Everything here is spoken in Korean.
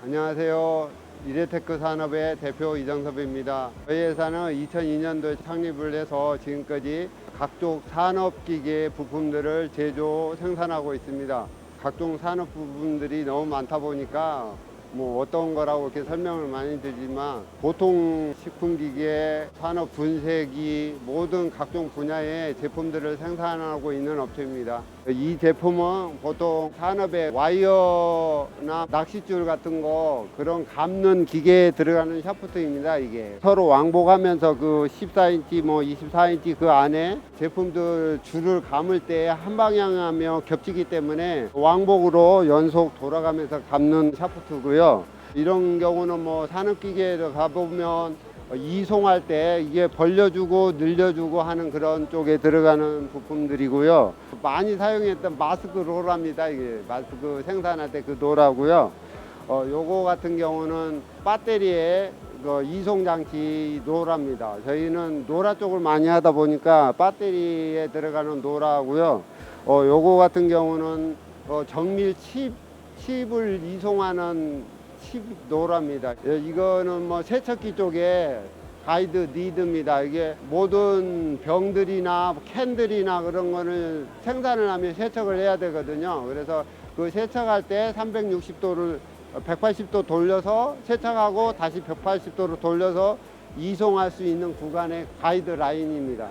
안녕하세요. 이레테크 산업의 대표 이정섭입니다. 저희 회사는 2002년도에 창립을 해서 지금까지 각종 산업기계 부품들을 제조 생산하고 있습니다. 각종 산업 부품들이 너무 많다 보니까 뭐 어떤 거라고 이렇게 설명을 많이 드리지만 보통 식품기계, 산업 분쇄기 모든 각종 분야의 제품들을 생산하고 있는 업체입니다. 이 제품은 보통 산업의 와이어나 낚싯줄 같은 거 그런 감는 기계에 들어가는 샤프트입니다. 이게 서로 왕복하면서 그 14인치 뭐 24인치 그 안에 제품들 줄을 감을 때 한 방향하며 겹치기 때문에 왕복으로 연속 돌아가면서 감는 샤프트고요. 이런 경우는 뭐 산업기계에 가보면 이송할 때 이게 벌려주고 늘려주고 하는 그런 쪽에 들어가는 부품들이고요. 많이 사용했던 마스크 롤합니다. 이게 마스크 생산할 때 그 롤하고요. 어, 요거 같은 경우는 배터리에 그 이송 장치 노라입니다. 저희는 노라 쪽을 많이 하다 보니까 배터리에 들어가는 노라고요. 어, 요거 같은 경우는 어, 정밀 칩 칩을 이송하는 칩 노라입니다. 예, 이거는 뭐 세척기 쪽에 가이드 니드입니다. 이게 모든 병들이나 캔들이나 그런 거를 생산을 하면 세척을 해야 되거든요. 그래서 그 세척할 때 360도를 180도 돌려서 세척하고 다시 180도로 돌려서 이송할 수 있는 구간의 가이드 라인입니다.